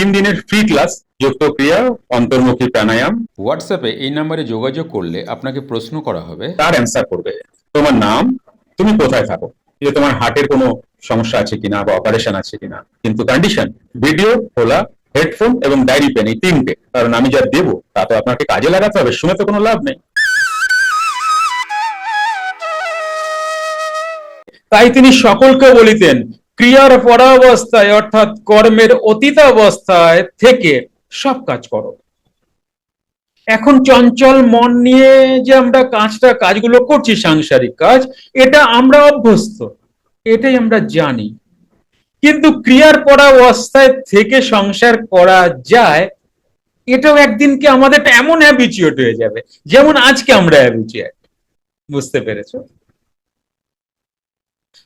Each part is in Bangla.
তিন দিনের ফ্রি ক্লাস যুক্ত ক্রিয়া অন্তর্মুখী প্রাণায়াম। হোয়াটসঅ্যাপে এই নাম্বারে যোগাযোগ করলে আপনাকে প্রশ্ন করা হবে। তার অ্যান্সার করবে। তোমার নাম তুমি কোথায় থাকো? যে তোমার হার্টের কোনো সমস্যা আছে কিনা বা অপারেশন আছে কিনা? কিন্তু কন্ডিশন ভিডিও খোলা হেডফোন এবং ডায়েরি পেন এই তিনটে। কারণ আমি যা দেবো তা তো আপনাকে কাজে লাগাতে হবে শুনে তো কোনো লাভ নেই। তাই তিনি সকলকে বলিতেন ক্রিয়ার পরাবস্থায় অর্থাৎ কর্মের অতীত অবস্থায় থেকে সব কাজ করো। এখন চঞ্চল মন নিয়ে যে আমরা কাজটা, কাজগুলো করছি, সাংসারিক কাজ, এটা আমরা অভ্যস্ত, এটাই আমরা জানি। কিন্তু ক্রিয়ার পরা অবস্থায় থেকে সংসার করা যায়, এটাও একদিনকে আমাদের এমন হ্যাবিচুয়েট হয়ে যাবে, যেমন আজকে আমরা হ্যাবিচুয়েট বুঝতে পেরেছ?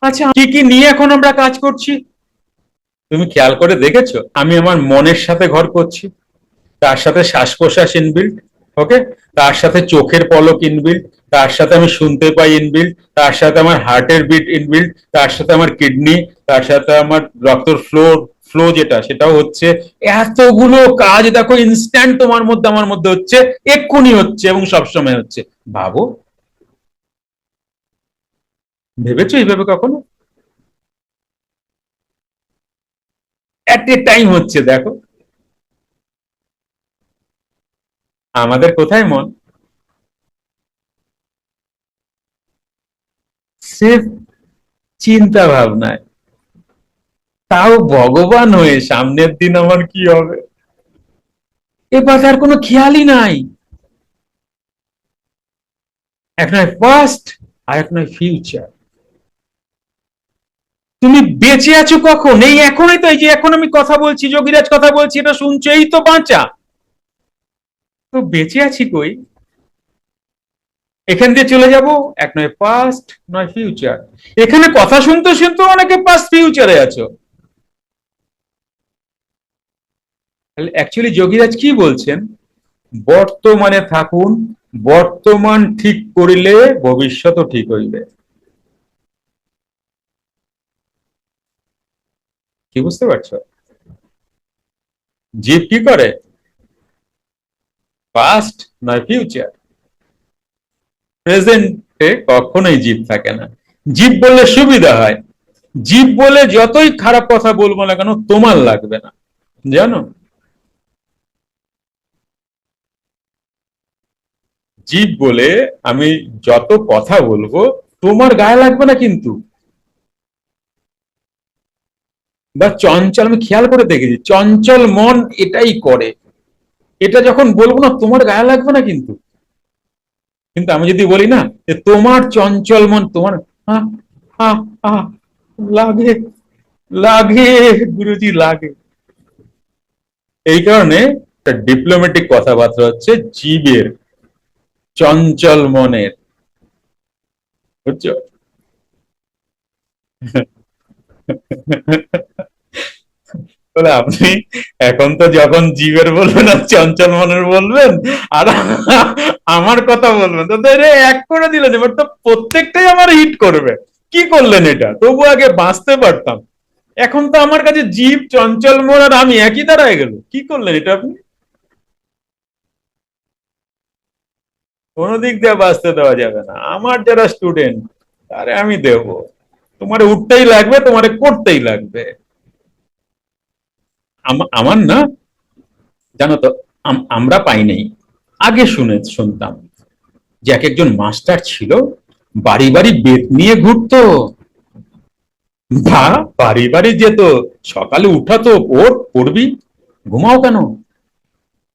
আচ্ছা কি কি নিয়ে এখন আমরা কাজ করছি? তুমি খেয়াল করে দেখেছ? আমি আমার মনের সাথে ঘর করছি। তার সাথে শ্বাস প্রশ্বাস ইনবিল্ড ওকে তার সাথে চোখের পলক ইনবিল্ড তার সাথে আমি শুনতে পাই ইনবিল্ড তার সাথে আমার হার্টের বিট ইনবিল্ড তার সাথে আমার কিডনি তার সাথে আমার রক্তর ফ্লো ফ্লো যেটা, সেটাও হচ্ছে। এতগুলো কাজ দেখো ইনস্ট্যান্ট তোমার মধ্যে, আমার মধ্যে হচ্ছে, এক্ষুনি হচ্ছে এবং সবসময় হচ্ছে। ভাবো ভেবেছো এইভাবে কখনো? এট এ টাইম হচ্ছে, দেখো। আমাদের কোথায় মন? সিফ চিন্তা ভাবনায় তাও ভগবান হয়ে সামনের দিন আমার কি হবে? এ কথার কোনো খেয়ালই নাই। এক নয় পাস্ট আর এক নয় ফিউচার তুমি বেঁচে আছো কখন? এই এখনই তো, এই যে এখন আমি কথা বলছি, যোগীরাজ কথা বলছি, এটা শুনছো, এই তো বাঁচা। তো বেঁচে আছি কই? এখান দিয়ে চলে যাব, এক নয় পাস্ট নয় ফিউচার এখানে কথা শুনতে শুনতে অনেকে পাস্ট ফিউচারে আছো। অ্যাকচুয়ালি যোগীরাজ কি বলছেন? বর্তমানে থাকুন, বর্তমান ঠিক করিলে ভবিষ্যৎও ঠিক হইবে। কি বুঝতে পারছ? জীব কি করে? পাস্ট নয় ফিউচার প্রেজেন্টে কখনোই জীব থাকে না। জীব বললে সুবিধা হয়। জীব বলে যতই খারাপ কথা বলব না কেন, তোমার লাগবে না। জানো? জীব বলে আমি যত কথা বলব, তোমার গায়ে লাগবে না কিন্তু। বা চঞ্চল, আমি খেয়াল করে দেখেছি, চঞ্চল মন এটাই করে। এটা যখন বলব না, তোমার গায়ে লাগবে না কিন্তু। কিন্তু আমি যদি বলি না, যে তোমার চঞ্চল মন, তোমার লাগে লাগে, গুরুজি, লাগে। এই কারণে ডিপ্লোম্যাটিক কথাবার্তা হচ্ছে জীবের, চঞ্চল মনের। বুঝছ? বলে আপনি এখন তো যখন জীবের বলবেন আর চঞ্চল মনের বলবেন, আর আমার কথা বলবেন, তো এক করে দিলেন, এবার তো প্রত্যেকটাই আমার হিট করবে। কি করলেন এটা? তবু আগে বাঁচতে পারতাম। এখন তো আমার কাছে জীব, চঞ্চল মন আর আমি একই দাঁড়ায় গেল। কি করলেন এটা আপনি? কোনো দিক দিয়ে বাঁচতে দেওয়া যাবে না। আমার যারা স্টুডেন্ট তারে আমি দেব। তোমার উঠতেই লাগবে, তোমারে করতেই লাগবে। আমার না, জানো তো, আম- আমরা পাই নাই। আগে শুনে শুনতাম যে এক একজন মাস্টার ছিল, বাড়ি বাড়ি বেত নিয়ে ঘুরতো, বা বাড়ি বাড়ি যেত, সকালে উঠাতো, ওর পড়বি ঘুমাও কেন?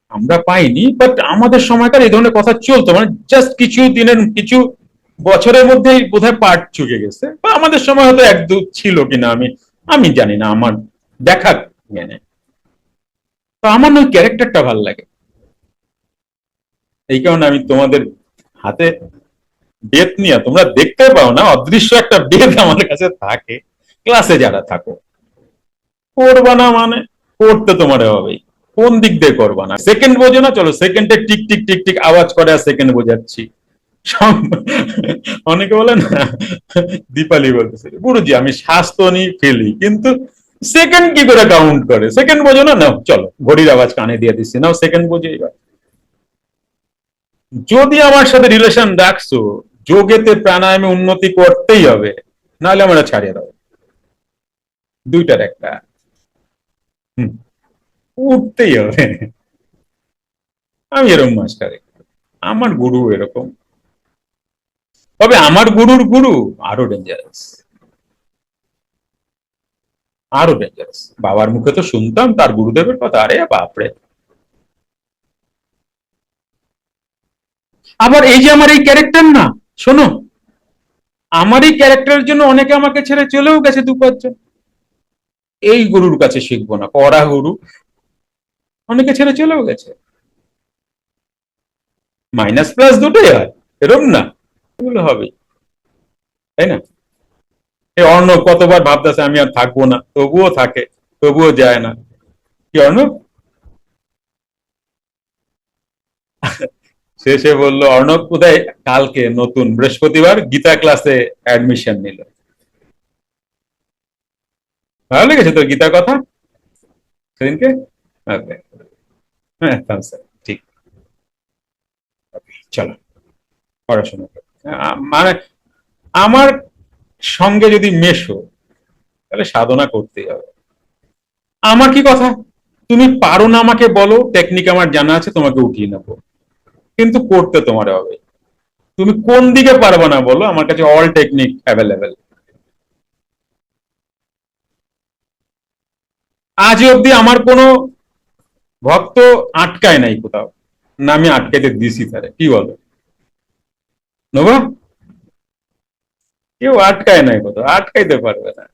আমরা পাইনি বাট আমাদের সময়কার এই ধরনের কথা চলতো মানে জাস্ট কিছু দিনের, কিছু বছরের মধ্যেই বোধহয় পার্ট চুকে গেছে, বা আমাদের সময় হয়তো এক দু ছিল কিনা আমি আমি জানি না, আমার দেখা জ্ঞানে তো আমার না ক্যারেক্টারটা ভালো লাগে। এই কারণে আমি তোমাদের হাতে বেত নিয়ে, তোমরা দেখতে পাও না, অদৃশ্য একটা বেদ আমার কাছে থাকে। ক্লাসে যারা থাকো করবা না মানে করতে তোমার হবেই। কোন দিক দিয়ে করবা না? সেকেন্ড বোঝো না, চলো সেকেন্ডে টিক টিক টিক টিক, আওয়াজ করে আর সেকেন্ড বোঝাচ্ছি। অনেকে বলে না, দীপালি বলতেছে, গুরুজি, আমি শ্বাস নিয়ে ফেলি। কিন্তু সেকেন্ড কি করে কাউন্ট করে? সেকেন্ড বোঝো না? নাও, চলো, ঘড়ির আওয়াজ কানে দিয়ে দিচ্ছি। নাও সেকেন্ড বোঝো এবার যদি আমার সাথে রিলেশন রাখছো, যোগেতে প্রাণায়ামে উন্নতি করতেই হবে, নাহলে আমরা ছাড়িয়ে দাও দুইটার একটা। উঠতেই হবে। আমি এরকম মাস্টার আমার গুরু এরকম। তবে আমার গুরুর গুরু আরও ডেঞ্জারাস আরও ডেঞ্জারাস বাবার মুখে তো শুনতাম, তার গুরুদেবের কথা। আরে বাপরে। আবার এই যে আমার এই ক্যারেক্টার না, শোনো, আমার এই ক্যারেক্টারের জন্য অনেকে আমাকে ছেড়ে চলেও গেছে দু পাঁচজন। এই গুরুর কাছে শিখব না, পড়া গুরু। অনেকে ছেড়ে চলেও গেছে। মাইনাস প্লাস দুটোই হয় এরকম না। এগুলো হবে তাই না? অর্ণব কতবার ভাবতেছে আমি আর থাকব না, তবুও থাকে, তবুও যায় না। কি অর্ণব? শেষে বলল, অর্ণব কোথায়? কালকে নতুন, বৃহস্পতিবার গীতা ক্লাসে অ্যাডমিশন নিল। ভালো লেগেছে তোর গীতার কথা? সেদিনকে? ওকে হ্যাঁ thumbs ঠিক। চলো, পড়াশোনা। মানে আমার সঙ্গে যদি মেশো, তাহলে সাধনা করতেই হবে। আমার কি কথা? তুমি পারো না আমাকে বলো টেকনিক আমার জানা আছে, তোমাকে উঠিয়ে নেব। কিন্তু করতে তোমার হবে। তুমি কোন দিকে পারবে না বলো, আমার কাছে অল টেকনিক অ্যাভেলেবেল আজ অব্দি আমার কোনো ভক্ত আটকায় নাই কোথাও। না, আমি আটকাইতে দিছি তারে, কি বলো? নোভা কেউ আটকায় নাই কোথাও আটকাইতে পারবে না।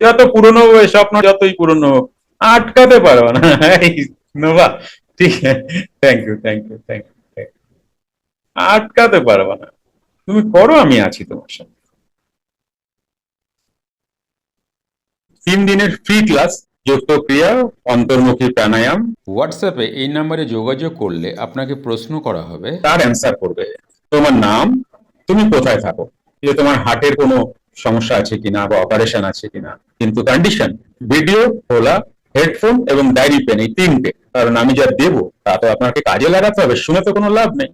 যত পুরনো স্বপ্ন যতই পুরনো আটকাতে পারবে না। নোভা ঠিক thank you thank you thank you আটকাতে পারবে না। তুমি করো আমি আছি তোমার সাথে। তিন দিনের ফ্রি ক্লাস যুক্ত ক্রিয়া অন্তর্মুখী প্রাণায়াম। হোয়াটসঅ্যাপে এই নাম্বারে যোগাযোগ করলে আপনাকে প্রশ্ন করা হবে। তার অ্যান্সার করবে। তোমার নাম তুমি কোথায় থাকো? যে তোমার হার্টের কোনো সমস্যা আছে কিনা বা অপারেশন আছে কিনা। কিন্তু কন্ডিশন ভিডিও খোলা হেডফোন এবং ডায়েরি পেন এই তিনটে। কারণ আমি যা দেবো, তা তো আপনাকে কাজে লাগাতে হবে, শুনে তো কোনো লাভ নেই।